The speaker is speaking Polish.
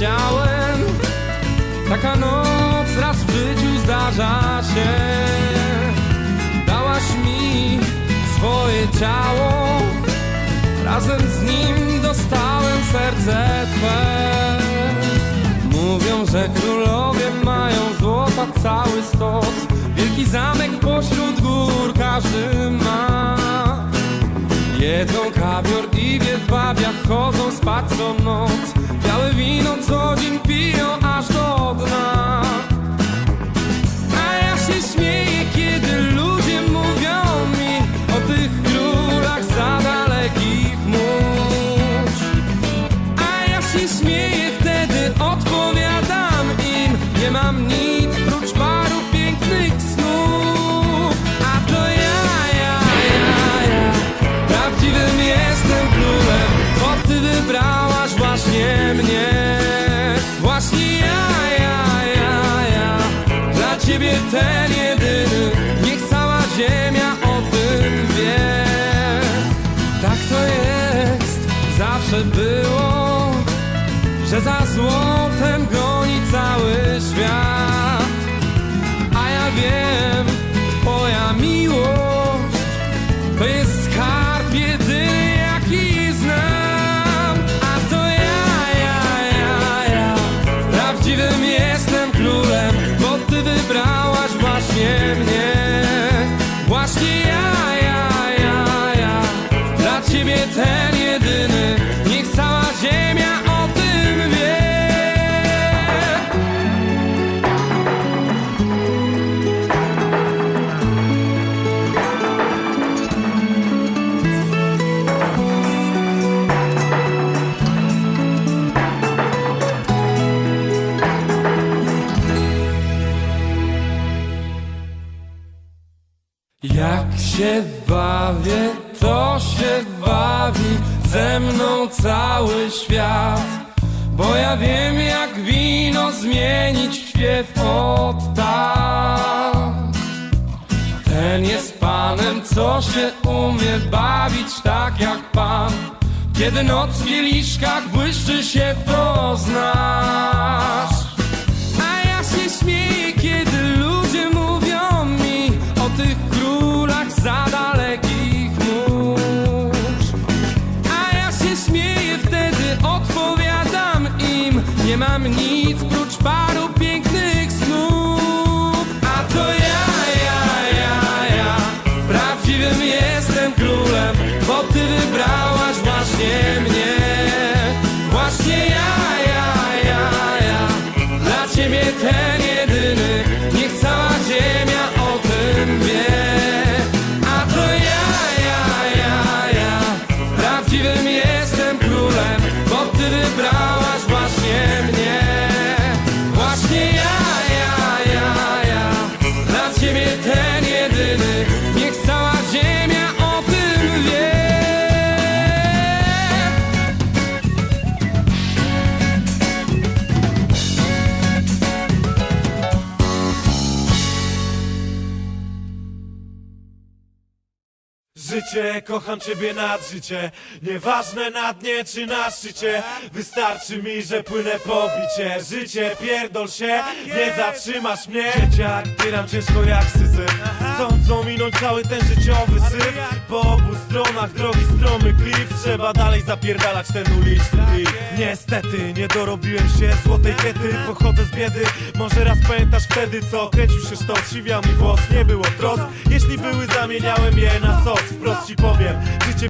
chciałem Taka noc raz w życiu zdarza się. Dałaś mi swoje ciało. Razem z nim dostałem serce Twe. Mówią, że królowie mają złota cały stos. Wielki zamek pośród gór każdy ma Jedzą kawior i w jedwabiach chodzą spać co noc. Białe wino co dzień piją aż do dna ten jedyny Niech cała ziemia o tym wie. Tak to jest, zawsze było Że za złotem goni cały świat. A ja wiem, ja, ja, ja, ja. Dla ciebie ten Jak się bawię, to się bawi ze mną cały świat. Bo ja wiem, jak wino zmienić w śpiew od tak. Ten jest panem, co się umie bawić tak jak pan. Kiedy noc w kieliszkach błyszczy się, to znasz. Nie mam nic prócz paru Życie, kocham ciebie nad życie. Nieważne na dnie czy na szczycie. Wystarczy mi, że płynę po bicie. Życie, pierdol się, nie zatrzymasz mnie. Dzieciak, tyram ciężko jak syzyf Chcąc ominąć cały ten życiowy syf. Po obu stronach drogi Trzeba dalej zapierdalać ten uliczny Niestety, nie dorobiłem się złotej kiety Pochodzę z biedy, może raz pamiętasz wtedy co Kręcił się sztos, siwiał mi włos, nie było trosk. Jeśli były, zamieniałem je na sos Wprost ci powiem, życie